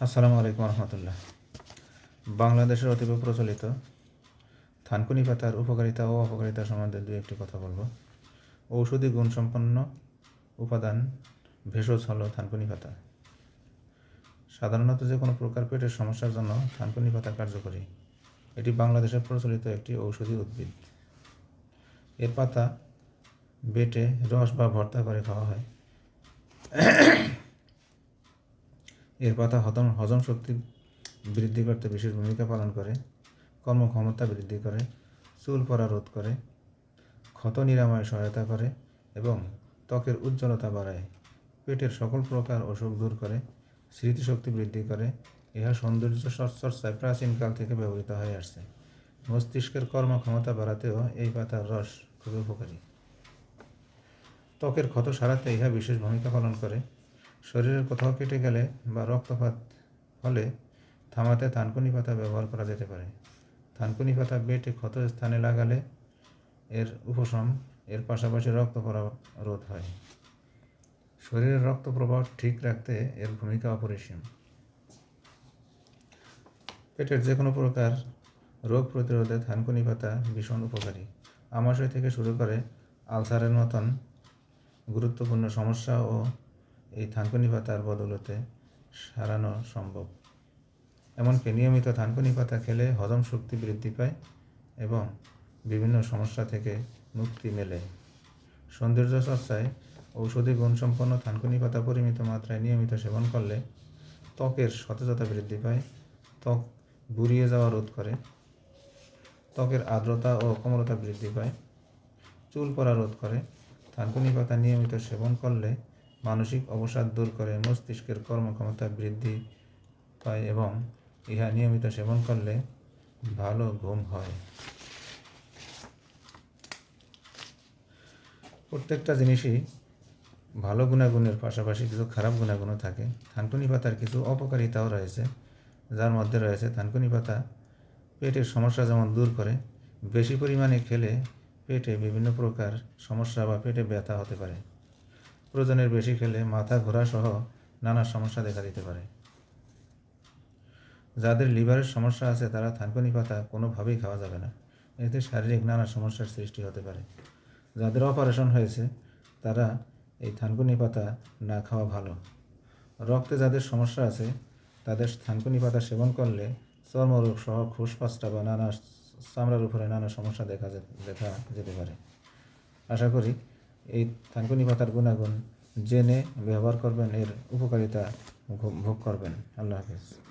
আসসালামু আলাইকুম রহমতুল্লাহ। বাংলাদেশের অতীব প্রচলিত থানকুনি পাতার উপকারিতা ও অপকারিতা সম্বন্ধে দু একটি কথা বলব। ঔষধি গুণসম্পন্ন উপাদান ভেষজ হলো থানকুনি পাতা। সাধারণত যে কোনো প্রকার পেটের সমস্যার জন্য থানকুনি পাতা কার্যকরী। এটি বাংলাদেশের প্রচলিত একটি ঔষধি উদ্ভিদ। এর পাতা বেটে রস বা ভর্তা করে খাওয়া হয়। এর পাতা হজম হজম শক্তি বৃদ্ধি করতে বিশেষ ভূমিকা পালন করে, কর্মক্ষমতা বৃদ্ধি করে, চুল পড়া রোধ করে, ক্ষত নিরাময়ে সহায়তা করে এবং ত্বকের উজ্জ্বলতা বাড়ায়। পেটের সকল প্রকার অসুখ দূর করে, স্মৃতিশক্তি বৃদ্ধি করে, ইহা সৌন্দর্য চর্চায় প্রাচীনকাল থেকে ব্যবহৃত হয়ে আসছে। মস্তিষ্কের কর্মক্ষমতা বাড়াতেও এই পাতার রস খুবই উপকারী। ত্বকের ক্ষত সারাতে ইহা বিশেষ ভূমিকা পালন করে। শরীরের কোথাও কেটে গেলে বা রক্তপাত হলে থামাতে থানকুনি পাতা ব্যবহার করা যেতে পারে। থানকুনি পাতা বেটে ক্ষত স্থানে লাগালে এর উপশম, এর পাশাপাশি রক্ত পড়া রোধ হয়। শরীরের রক্ত প্রবাহ ঠিক রাখতে এর ভূমিকা অপরিসীম। পেটের যে কোনো প্রকার রোগ প্রতিরোধে থানকুনি পাতা ভীষণ উপকারী। আমাশয় থেকে শুরু করে আলসারের মতন গুরুত্বপূর্ণ সমস্যা ও এই থানকুনি পাতার বদলতে সারানো সম্ভব। এমনকি নিয়মিত থানকুনি পাতা খেলে হজম শক্তি বৃদ্ধি পায় এবং বিভিন্ন সমস্যা থেকে মুক্তি মেলে। সৌন্দর্য চর্চায় ঔষধি গুণসম্পন্ন থানকুনি পাতা পরিমিত মাত্রায় নিয়মিত সেবন করলে ত্বকের সতেজতা বৃদ্ধি পায়, ত্বক বুড়িয়ে যাওয়া রোধ করে, ত্বকের আর্দ্রতা ও কোমলতা বৃদ্ধি পায়, চুল পড়া রোধ করে। থানকুনি পাতা নিয়মিত সেবন করলে মানসিক অবসাদ দূর করে, মস্তিষ্কের কর্মক্ষমতা বৃদ্ধি পায় এবং ইহা নিয়মিত সেবন করলে ভালো ঘুম হয়। প্রত্যেকটা জিনিসই ভালো গুণাগুণের পাশাপাশি কিছু খারাপ গুণাগুণও থাকে। থানকুনি পাতার কিছু অপকারিতাও রয়েছে, যার মধ্যে রয়েছে থানকুনি পাতা। পেটের সমস্যা যেমন দূর করে, বেশি পরিমাণে খেলে পেটে বিভিন্ন প্রকার সমস্যা বা পেটে ব্যথা হতে পারে। প্রয়োজনের বেশি খেলে মাথা ঘোরা সহ নানা সমস্যা দেখা দিতে পারে। যাদের লিভারের সমস্যা আছে, তারা থানকুনি পাতা কোনোভাবেই খাওয়া যাবে না। এতে শারীরিক নানা সমস্যার সৃষ্টি হতে পারে। যাদের অপারেশন হয়েছে, তারা এই থানকুনি পাতা না খাওয়া ভালো। রক্তে যাদের সমস্যা আছে, তাদের থানকুনি পাতা সেবন করলে চর্মরোগ সহ খুশপাসটা বা নানা চামড়ার উপরে নানা সমস্যা দেখা দেখা যেতে পারে। আশা করি এই থানকুনি পাতার গুণাগুণ জেনে ব্যবহার করবেন এর উপকারিতা ভোগ- করবেন। আল্লাহ হাফিজ।